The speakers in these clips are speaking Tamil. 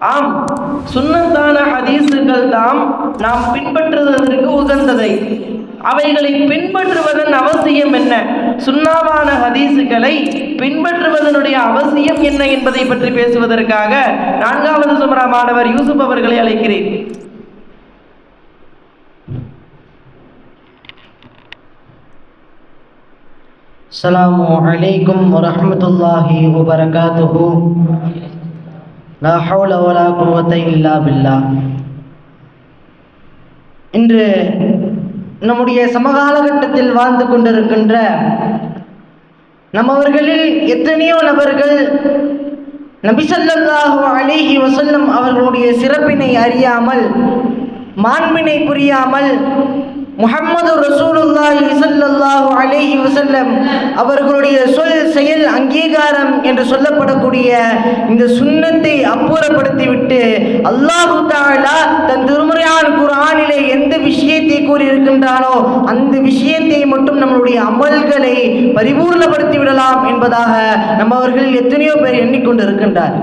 ஆம். சுண்ணத்தான ஹதீசுகள் தாம் நாம் பின்பற்றுவதற்கு உகந்ததை. அவைகளை பின்பற்றுவதன் அவசியம் என்ன? சுண்ணாவான ஹதீஸுகளை பின்பற்றுவதனுடைய அவசியம் என்ன என்பதை பற்றி பேசுவதற்காக நான்காவது சுமரா மாணவர் யூசுப் அவர்களை அழைக்கிறேன். அஸ்லாம் வலைக்கம் வரமத்துல்லாஹி வபரகாத்து லா ஹவுல குவத்தை இல்லா இன்று நம்முடைய சமகாலகட்டத்தில் வாழ்ந்து கொண்டிருக்கின்ற நம்மவர்களில் எத்தனையோ நபர்கள் நபிசல்லாஹு அலிஹி வசல்லம் அவர்களுடைய சிறப்பினை அறியாமல் மாண்பினை புரியாமல் முகம்மது ரசூலுல்லாஹி ஸல்லல்லாஹு அலைஹி வஸல்லம் அவர்களுடைய சொல் செயல் அங்கீகாரம் என்று சொல்லப்படக்கூடிய இந்த சுண்ணத்தை அப்புறப்படுத்திவிட்டு அல்லாஹு தஆலா தன் திருமுறையான குரானிலே எந்த விஷயத்தை கூறியிருக்கின்றானோ அந்த விஷயத்தை மட்டும் நம்மளுடைய அமல்களை பரிபூர்ணப்படுத்தி விடலாம் என்பதாக நம்ம அவர்கள் எத்தனையோ பேர் எண்ணிக்கொண்டு இருக்கின்றார்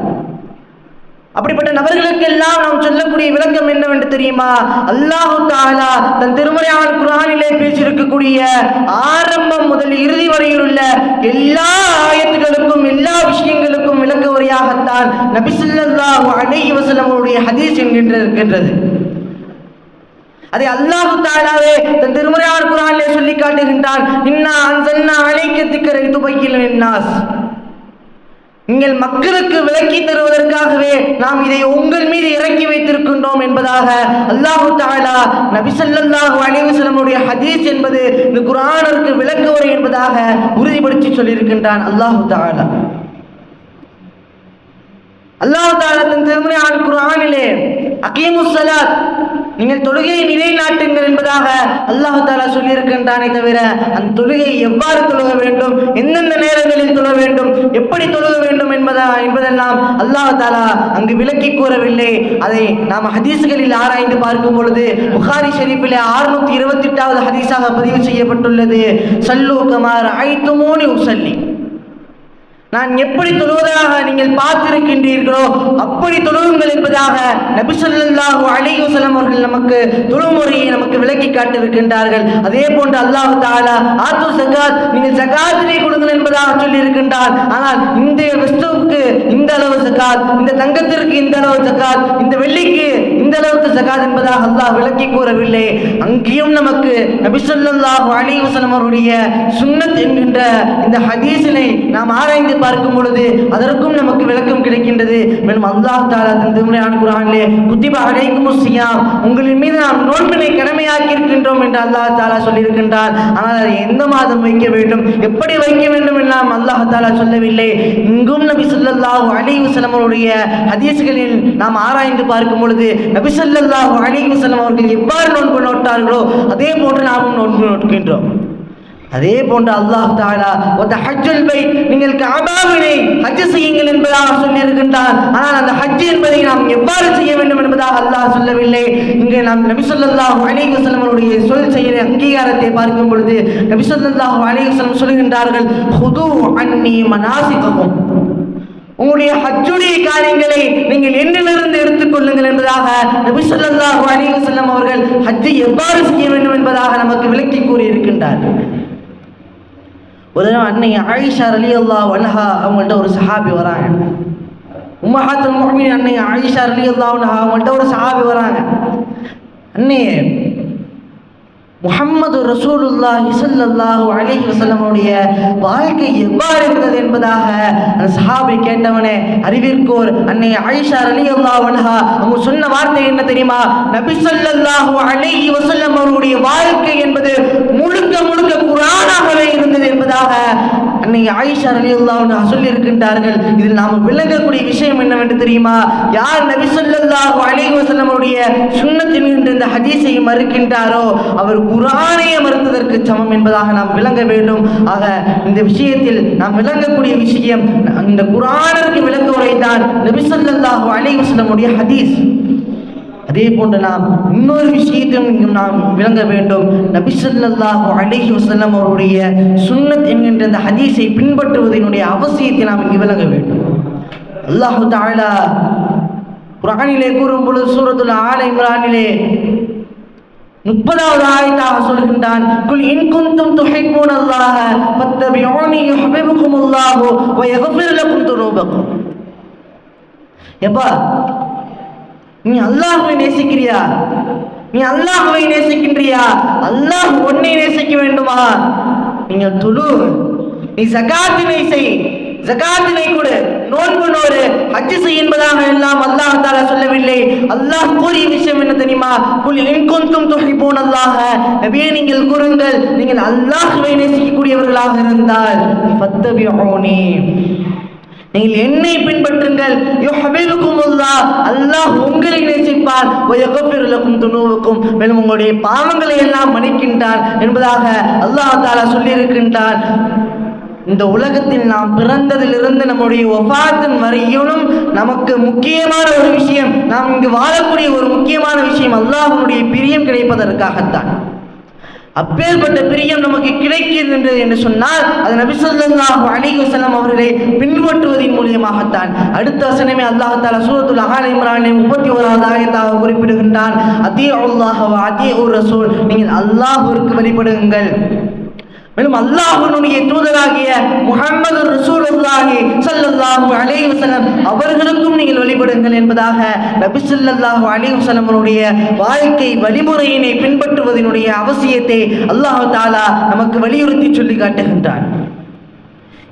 அப்படிப்பட்ட நபர்களுக்கெல்லாம் நாம் சொல்லக்கூடிய விளக்கம் என்னவென்று தெரியுமா? அல்லாஹு தாலா தன் திருமறையான குரானிலே பேசியிருக்கக்கூடிய ஆரம்பம் முதல் இறுதி வரையில் உள்ள எல்லா ஆயத்துகளுக்கும் எல்லா விஷயங்களுக்கும் விளக்க உரையாகத்தான் நபிசுல்லாஹு அலைஹி வசலமுடைய ஹதீஸ் என்கின்ற இருக்கின்றது. அதை அல்லாஹு தாலாவே தன் திருமறையான குரானிலே சொல்லி காட்டுகின்றான். இன்னா அன்சன்னா அணைக்கு திக்கரை துபையில் நின்னாஸ் நீங்கள் மக்களுக்கு விளக்கி தருவதற்காகவே நாம் இதை உங்கள் மீது இறக்கி வைத்திருக்கின்றோம் என்பதாக அல்லாஹு தாலா நபிசல்லாஹு அலிவசலமுடைய ஹதீஸ் என்பது இந்த குரானிற்கு விளக்குவரை என்பதாக உறுதிப்படுத்தி சொல்லியிருக்கின்றான் அல்லாஹு தாலா அல்லாஹு தாலா தன் திருமுறையான குரானிலே அகீமுசலாத் நீங்கள் தொழுகையை நிலைநாட்டுங்கள் என்பதாக அல்லாஹு தாலா சொல்லியிருக்கின்றானே தவிர அந்த தொழுகை எவ்வாறு தொழுக வேண்டும் எந்தெந்த நேரங்களில் தொழ வேண்டும் எப்படி தொழுக வேண்டும் என்பதா என்பதெல்லாம் அல்லாஹு தாலா அங்கு விளக்கி கூறவில்லை. அதை நாம் ஹதீஸ்களில் ஆராய்ந்து பார்க்கும் பொழுது புகாரி ஷெரீஃபிலே அறுநூத்தி இருபத்தி எட்டாவது ஹதீஸாக பதிவு செய்யப்பட்டுள்ளது. சல்லூ கமார் ஐத்துமோனி உசல்லி நான் எப்படி தொழுவதாக நீங்கள் பார்த்திருக்கின்றீர்களோ அப்படி தொழுவுங்கள் என்பதாக நபிசல்லாஹு அலைஹி அவர்கள் நமக்கு தொழுமுறையை நமக்கு விளக்கி காட்டியிருக்கின்றார்கள். அதே போன்று அல்லாஹ் தாலா ஆத்து சகாத் நீங்கள் சகாத்தினை கொடுங்கள் என்பதாக சொல்லி இருக்கின்றார் ஆனால் இந்த வஸ்துவுக்கு இந்த அளவு சகாத் இந்த தங்கத்திற்கு இந்த அளவு சகாத் இந்த வெள்ளிக்கு இந்த அளவுக்கு ஜகாத் என்பதாக அல்லாஹ் விளக்கி கூறவில்லை அங்கேயும் நமக்கு நபிசல்லாஹு அலைஹி அவருடைய சுண்ணத் என்கின்ற இந்த ஹதீஸினை நாம் ஆராய்ந்து பார்க்கும் பொழுது அதற்கும் நமக்கு விளக்கம் கிடைக்கின்றது. மேலும் அல்லாஹ் தாலா தன் திருமுறையான குரானிலே குத்திபா அலைக்கும் சியாம் உங்களின் மீது நாம் நோன்பினை கடமையாக்கி இருக்கின்றோம் என்று அல்லாஹ் தாலா சொல்லியிருக்கின்றார். ஆனால் அதை எந்த மாதம் வைக்க வேண்டும் எப்படி வைக்க வேண்டும் எல்லாம் அல்லாஹ் தாலா சொல்லவில்லை. இங்கும் நபி ஸல்லல்லாஹு அலைஹி அவருடைய ஹதீஸ்களில் நாம் ஆராய்ந்து பார்க்கும் பொழுது நபி ஸல்லல்லாஹு அலைஹி அவர்கள் எவ்வாறு நோன்பு நோட்டார்களோ அதே போன்று நாமும் நோன்பு நோட்கின்றோம் அதே போன்று அல்லாஹ் தாலா ஒரு ஹஜ்ஜுல் பைத் நீங்கள் காபாவினை ஹஜ் செய்யுங்கள் என்பதாக சொல்லியிருக்கின்றார். ஆனால் அந்த ஹஜ் என்பதை நாம் எவ்வாறு செய்ய வேண்டும் என்பதாக அல்லாஹ் சொல்லவில்லை. இங்கே நாம் நபி ஸல்லல்லாஹு அவருடைய சொல் செயலை அங்கீகாரத்தை பார்க்கும் பொழுது நபி ஸல்லல்லாஹு சொல்கின்றார்கள் ஹுது அன்னி மனாசிக்கவும் உங்களுடைய ஹஜ்ஜுடைய காரியங்களை நீங்கள் என்னிலிருந்து எடுத்துக்கொள்ளுங்கள் என்பதாக நபி சொல்லாஹு அலிஹி செல்லம் அவர்கள் ஹஜ்ஜை எவ்வாறு செய்ய வேண்டும் என்பதாக நமக்கு விளக்கி கூறியிருக்கின்றார்கள் ஒரு அன்னை ஆயிஷா அலி அல்லா வன்ஹா அவங்கள்ட்ட ஒரு சஹாபி வராங்க. உம்மஹாத்துல் முஹ்மின் அன்னை ஆயிஷா அலி அல்லா வன்ஹா அவங்கள்ட்ட ஒரு சஹாபி வராங்க. அன்னையே முகம்மது ரசூலுல்லா இசல்லாஹு அலி வஸல்லமுடைய வாழ்க்கை எவ்வாறு இருந்தது என்பதாக அந்த சஹாபி கேட்டவனே அறிவிற்கோர். அன்னை ஆயிஷா ரலியல்லாஹு அன்ஹா அவங்க சொன்ன வார்த்தை என்ன தெரியுமா? நபி சொல்லல்லாஹு அலி வசல்லம் அவருடைய வாழ்க்கை என்பது முழுக்க முழுக்க குரானாகவே இருந்தது என்பதாக அன்னை ஆயிஷா அலி அன்ஹா சொல்லி இருக்கின்றார்கள் இதில் நாம் விளங்கக்கூடிய விஷயம் என்னவென்று தெரியுமா? யார் நபி ஸல்லல்லாஹு அலைஹி வஸல்லம் அவருடைய இந்த ஹதீஸை மறுக்கின்றாரோ அவர் குரானையை மறுத்ததற்கு சமம் என்பதாக நாம் விளங்க வேண்டும். ஆக இந்த விஷயத்தில் நாம் விளங்கக்கூடிய விஷயம் இந்த குரானிற்கு விளக்க உரைதான் நபி ஸல்லல்லாஹு அலைஹி ஹதீஸ். அதே போன்று நாம் இன்னொரு விஷயத்தையும் இங்கு நாம் விளங்க வேண்டும். நபிசல்லாஹு ஸல்லல்லாஹு வசல்லம் அவருடைய சுன்னத் என்கின்ற இந்த ஹதீஸை பின்பற்றுவதனுடைய அவசியத்தை நாம் இங்கு விளங்க வேண்டும். அல்லாஹு தாலா குரானிலே கூறும் பொழுது சூரத்துல ஆல இம்ரானிலே முப்பதாவது ஆயத்தாக சொல்கின்றான் குல் இன் குந்தும் துஹிப்பூன அல்லாஹ ஃபத்தபிஊனி யுஹிப்புகுமுல்லாஹு வ யக்ஃபிர் லக்கும் துனூபக்கும் எப்பா நீ அல்லாஹுவை நேசிக்கிறியா? நீ அல்லாஹுவை நேசிக்கின்றியா? அல்லாஹ் உன்னை நேசிக்க வேண்டுமா? நீங்கள் துளு நீ சகாத்தினை செய். ஜகாத்தினை கொடு. நோன்பு நோறு ஹஜ்ஜு செய் என்பதாக எல்லாம் அல்லாஹ் தாலா சொல்லவில்லை. அல்லாஹ் கூறிய விஷயம் என்ன தெரியுமா? குல் கொஞ்சம் தொகை துஹிப்பூன் நபியே நீங்கள் கூறுங்கள் நீங்கள் அல்லாஹ்வை நேசிக்கக்கூடியவர்களாக இருந்தால் ஃபத்தபிஊனி நீங்கள் என்னை பின்பற்றுங்கள். அல்லாஹ் உங்களை நேசிப்பார். துணுவுக்கும் மேலும் உங்களுடைய பாவங்களை எல்லாம் மன்னிக்கின்றான் என்பதாக அல்லாஹ் தாலா சொல்லியிருக்கின்றான் இந்த உலகத்தில் நாம் பிறந்ததிலிருந்து நம்முடைய ஒபாத்தின் வரையிலும் நமக்கு முக்கியமான ஒரு விஷயம் நாம் இங்கு வாழக்கூடிய ஒரு முக்கியமான விஷயம் அல்லாஹனுடைய பிரியம் கிடைப்பதற்காகத்தான். அப்பேற்பட்ட பிரியம் நமக்கு கிடைக்கிறது என்று சொன்னால் அது நபிசல்லாஹு ஸல்லல்லாஹு அலைஹி வஸல்லம் அவர்களை பின்பற்றுவதன் மூலியமாகத்தான். அடுத்த வசனமே அல்லாஹ் தஆலா சூரத்துல் அஹால் இம்ரானின் 31வது ஆயத்தாக குறிப்பிடுகின்றான் அதே அல்லாஹவா அதே ஒரு ரசூல். நீங்கள் அல்லாஹ்விற்கு வழிபடுங்கள். மேலும் அல்லாஹனுடைய தூதராகிய முஹம்மது ரசூலுல்லாஹி சல்லல்லாஹு அலைஹி வஸல்லம் அவர்களுக்கும் நீங்கள் வழிபடுங்கள் என்பதாக நபி ஸல்லல்லாஹு அலைஹி வஸல்லமனுடைய வாழ்க்கை வழிமுறையினை பின்பற்றுவதனுடைய அவசியத்தை அல்லாஹ் தாலா நமக்கு வலியுறுத்தி சொல்லி காட்டுகின்றான்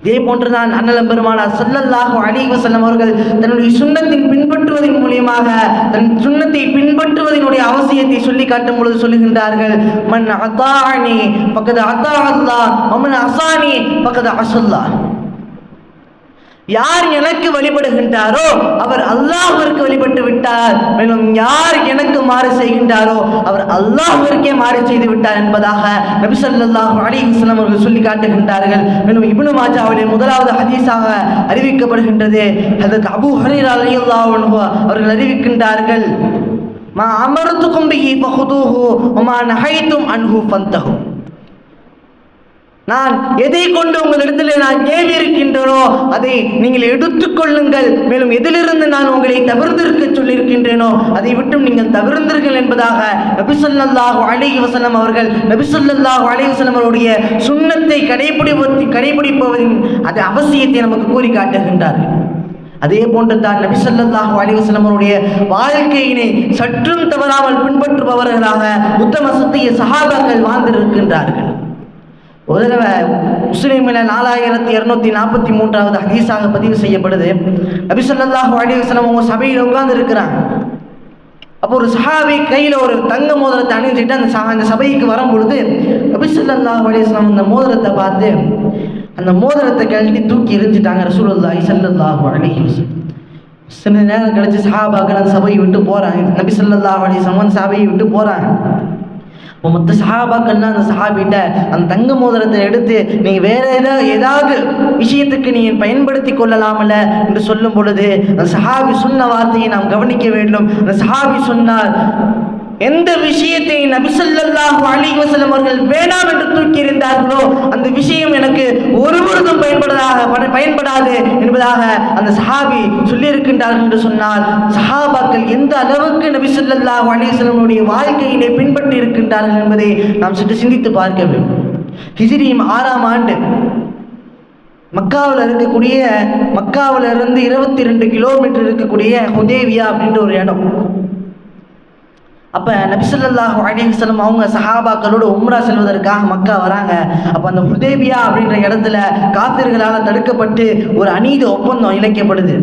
இதே போன்றுதான் அண்ணலம் பெருமானார் சல்லல்லாஹு அலைஹி செல்லம் அவர்கள் தன்னுடைய சுண்ணத்தின் பின்பற்றுவதன் மூலியமாக தன் சுண்ணத்தை பின்பற்றுவதனுடைய அவசியத்தை சொல்லி காட்டும் பொழுது சொல்லுகின்றார்கள் மன் அத்தானி பக்கது அத்தா அல்லாஹ் மமன் அசானி பக்கது அசல்லா யார் எனக்கு வழிபடுகின்றாரோ அவர் அல்லாஹ்விற்கு வழிபட்டு விட்டார். மேலும் யார் எனக்கு மாறு செய்கின்றாரோ அவர் அல்லாஹ்விற்கே மாறு செய்து விட்டார் என்பதாக நபி ஸல்லல்லாஹு அலைஹி அவர்கள் சொல்லி காட்டுகின்றார்கள். மேலும் இப்னு மாஜாவுடைய முதலாவது ஹதீஸாக அறிவிக்கப்படுகின்றது. அதற்கு அபு ஹரீர் அலி அவர்கள் அறிவிக்கின்றார்கள். மா அமர்த்துக்கும் பிஹி ஃபஹுதூஹு மா நகைத்தும் அன்ஹு பந்தகும் நான் எதை கொண்டு உங்களிடத்தில் நான் ஏவி இருக்கின்றனோ அதை நீங்கள் எடுத்துக்கொள்ளுங்கள். மேலும் எதிலிருந்து நான் உங்களை தவிர்த்திருக்க சொல்லியிருக்கின்றேனோ அதை விட்டும் நீங்கள் தவிர்ந்தீர்கள் என்பதாக நபிசல்லாஹு அலைஹி வஸல்லம் அவர்கள் நபிசல்லாஹு அலைஹி வஸல்லம் அவருடைய சுண்ணத்தை கடைபிடிப்பது கடைபிடிப்பவரின் அது அவசியத்தை நமக்கு கூறி காட்டுகின்றார்கள். அதே போன்று தான் நபி ஸல்லல்லாஹு அவருடைய வாழ்க்கையினை சற்றும் தவறாமல் பின்பற்றுபவர்களாக உத்தம சத்திய சகாபாக்கள் வாழ்ந்திருக்கின்றார்கள். ஒரு தடவை முஸ்லீமில் நாலாயிரத்தி இரநூத்தி நாற்பத்தி மூன்றாவது ஹதீஸாக பதிவு செய்யப்படுது. அபிசல்லாஹ் ஸல்லல்லாஹு அலைஹி அவங்க சபையில் உட்கார்ந்து இருக்கிறாங்க அப்போ ஒரு சஹாபி கையில் ஒரு தங்க மோதிரத்தை அணிஞ்சிட்டு அந்த சஹா அந்த சபைக்கு வரும் பொழுது நபி ஸல்லல்லாஹு அந்த மோதிரத்தை பார்த்து அந்த மோதிரத்தை கழட்டி தூக்கி எரிஞ்சிட்டாங்க ரசூலுல்லாஹி சல்லாஹ் அலைஹி சில நேரம் கழிச்சு சஹாபாக்கள் அந்த சபையை விட்டு போகிறாங்க நபி சல்லாஹ் அலைஹி அந்த சபையை விட்டு போகிறாங்க மொத்த சஹாபாக்கள்னா அந்த சஹாபிட்ட அந்த தங்க மோதிரத்தை எடுத்து நீங்கள் வேற ஏதாவது ஏதாவது விஷயத்துக்கு நீங்கள் பயன்படுத்தி கொள்ளலாமல என்று சொல்லும் பொழுது அந்த சஹாபி சொன்ன வார்த்தையை நாம் கவனிக்க வேண்டும். அந்த சஹாபி சொன்னார் எந்த விஷயத்தை நபிசல்லாஹு அலைஹி அவர்கள் வேண்டாம் என்று தூக்கி அந்த விஷயம் எனக்கு ஒருபொழுதும் பயன்படாத பட- பயன்படாது என்பதாக அந்த சஹாபி சொல்லியிருக்கின்றார்கள் என்று சொன்னால் சஹாபாக்கள் எந்த அளவுக்கு நபிசல்லாஹு அலிவசலமுடைய வாழ்க்கையினை பின்பற்றி இருக்கின்றார்கள் என்பதை நாம் சற்று சிந்தித்து பார்க்க வேண்டும். ஹிஜிரியும் ஆறாம் ஆண்டு மக்காவில் இருக்கக்கூடிய மக்காவில் இருந்து இருபத்தி ரெண்டு கிலோமீட்டர் இருக்கக்கூடிய ஹுதேவியா அப்படின்ற ஒரு இடம். அப்போ நபிசல்லாஹு அலைஹி வஸல்லம் அவங்க சஹாபாக்களோடு உம்ரா செல்வதற்காக மக்கா வராங்க. அப்போ அந்த ஹுதேபியா அப்படின்ற இடத்துல காத்திர்களால் தடுக்கப்பட்டு ஒரு அநீதி ஒப்பந்தம் இழைக்கப்படுது.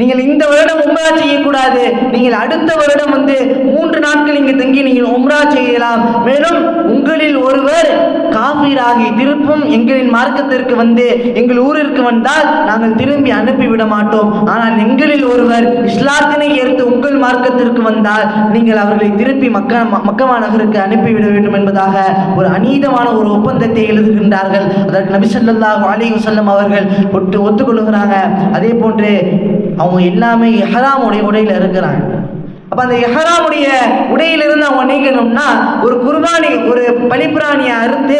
நீங்கள் இந்த வருடம் உம்ரா செய்யக்கூடாது. நீங்கள் அடுத்த வருடம் வந்து மூன்று நாட்கள் இங்கு தங்கி நீங்கள் உம்ரா செய்யலாம். மேலும் உங்களில் ஒருவர் காபீராகி திருப்பும் எங்களின் மார்க்கத்திற்கு வந்து எங்கள் ஊரிற்கு வந்தால் நாங்கள் திரும்பி அனுப்பிவிட மாட்டோம் ஆனால் எங்களில் ஒருவர் இஸ்லாத்தினை ஏற்று உங்கள் மார்க்கத்திற்கு வந்தால் நீங்கள் அவர்களை திருப்பி மக்க மக்கமா நகருக்கு அனுப்பிவிட வேண்டும் என்பதாக ஒரு அநீதமான ஒரு ஒப்பந்தத்தை எழுதுகின்றார்கள். அதற்கு நபிசல்லாஹ் அலி வசல்லம் அவர்கள் ஒட்டு ஒத்துக்கொள்கிறாங்க. அதே போன்று அவங்க எல்லாமே இஹ்ராமுடைய உடையில இருக்கிறாங்க. அப்ப அந்த எஹராமுடைய உடையிலிருந்து அவங்க நீங்கணும்னா ஒரு குர்பானி ஒரு பலிப்பிராணியை அறுத்து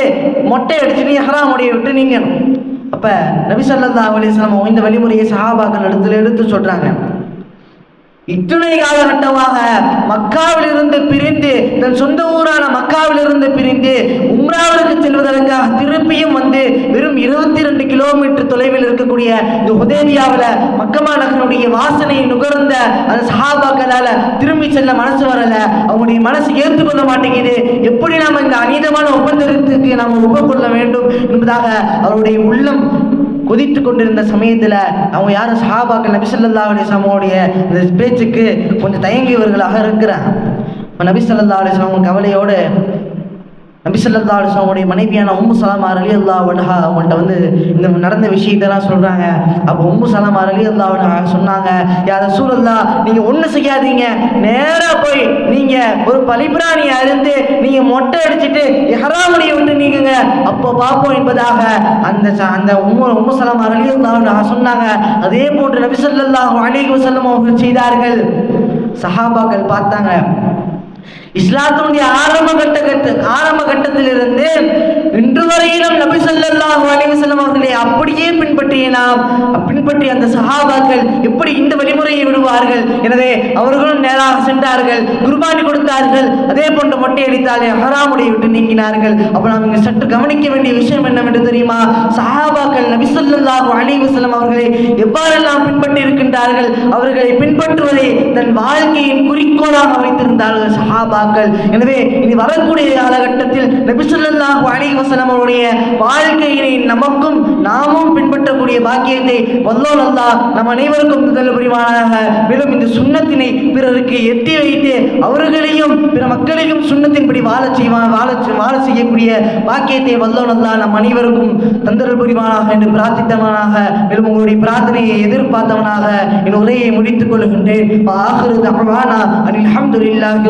மொட்டை அடிச்சுட்டு எஹராமுடைய விட்டு நீங்கணும். அப்ப நபி ஸல்லல்லாஹு அலிஸ்லாம் இந்த வழிமுறையை சஹாபாக்கள் இடத்துல எடுத்து சொல்றாங்க. இத்தனை காலகட்டமாக மக்காவிலிருந்து பிரிந்து தன் சொந்த ஊரான மக்காவிலிருந்து பிரிந்து உம்ராவிற்கு செல்வதற்காக திருப்பியும் வந்து வெறும் இருபத்தி ரெண்டு கிலோமீட்டர் தொலைவில் இருக்கக்கூடிய இந்த உதேவியாவில் மக்கமா நகருடைய வாசனையை நுகர்ந்த அந்த சஹாபாக்களால் திரும்பி செல்ல மனசு வரல. அவங்களுடைய மனசு ஏற்றுக்கொள்ள மாட்டேங்குது. எப்படி நாம் இந்த அநீதமான ஒப்பந்தத்துக்கு நாம் ஒப்புக்கொள்ள வேண்டும் என்பதாக அவருடைய உள்ளம் கொதித்து கொண்டிருந்த சமயத்தில் அவங்க யாரும் சஹாபாக்கள் நபிசல்லா ஸல்லல்லாஹு இந்த பேச்சுக்கு கொஞ்சம் தயங்கியவர்களாக இருக்கிறாங்க. இப்போ நபி ஸல்லல்லாஹு கவலையோடு நபிசல்லா ஸல்லல்லாஹு மனைவியான உம்மு சலமா அல்லா வடஹா அவங்கள்ட்ட வந்து இந்த நடந்த விஷயத்தெல்லாம் சொல்கிறாங்க அப்போ உம்மு சலமா அல்லா வடஹா சொன்னாங்க யார சூழல்லா நீங்கள் ஒன்றும் செய்யாதீங்க. நேராக போய் நீங்கள் ஒரு பலிபிராணியை அறுத்து நீங்கள் மொட்டை அடிச்சுட்டு இஹ்ராமுடைய அப்போ பார்ப்போம் என்பதாக அந்த ச- அந்த உம்ம உம்மு சலமா சொன்னாங்க. அதே போன்று நபி ஸல்லல்லாஹு அலைஹி அவர்கள் செய்தார்கள். சஹாபாக்கள் பார்த்தாங்க. இஸ்லாத்தினுடைய ஆரம்ப கட்ட ஆரம்ப கட்டத்திலிருந்து இன்று வரையிலும் நபி சொல்லாஹு அலிவசல்லம் அவர்களை அப்படியே பின்பற்றிய நாம் பின்பற்றிய அந்த சஹாபாக்கள் எப்படி இந்த வழிமுறையை விடுவார்கள்? எனவே அவர்களும் நேராக சென்றார்கள் குர்பானி கொடுத்தார்கள் அதே போன்று மொட்டை அடித்தாலே ஹராமுடைய விட்டு நீங்கினார்கள். அப்போ நாம் இங்கே சற்று கவனிக்க வேண்டிய விஷயம் என்னவென்று தெரியுமா? சஹாபாக்கள் நபி சொல்லாஹு அலிவசல்லம் அவர்களை எவ்வாறெல்லாம் பின்பற்றி இருக்கின்றார்கள் அவர்களை பின்பற்றுவதை தன் வாழ்க்கையின் குறிக்கோளாக வைத்திருந்தார்கள் சஹாபாக்கள் எனவே இனி வரக்கூடிய காலகட்டத்தில் நபி அலி வசலம் அவருடைய வாழ்க்கையினை நமக்கும் நாமும் பின்பற்றக்கூடிய பாக்கியத்தை வல்லோல் அல்லாஹ் நம் அனைவருக்கும் முதல் புரிவானாக. மேலும் இந்த சுண்ணத்தினை பிறருக்கு எட்டி வைத்து அவர்களையும் பிற மக்களையும் சுண்ணத்தின்படி வாழ செய்வான் வாழ வாழ செய்யக்கூடிய பாக்கியத்தை வல்லோன் அல்லாஹ் நம் அனைவருக்கும் தந்தரல் புரிவானாக என்று பிரார்த்தித்தவனாக. மேலும் உங்களுடைய பிரார்த்தனையை எதிர்பார்த்தவனாக என் உரையை முடித்துக் கொள்கின்றேன். ஆஹிரு தஅவானா அனில் ஹம்துலில்லாஹி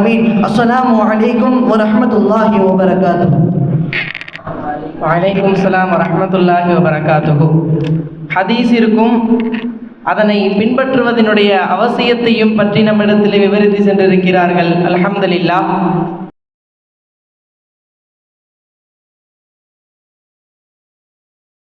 ரப்பில் ஆலமீன் அஸ்ஸலாமு அலைக்கும் வரஹ்மத்துல்லாஹி வபரகாத்துஹு வலைக்கும் சலாம் வரஹ்மத்துல்லாஹி வபரகாத்துஹு ஹதீஸ் இருக்கும் அதனை பின்பற்றுவதனுடைய அவசியத்தையும் பற்றி நம்மிடத்தில் விவரித்து சென்றிருக்கிறார்கள். அலமதுல்லா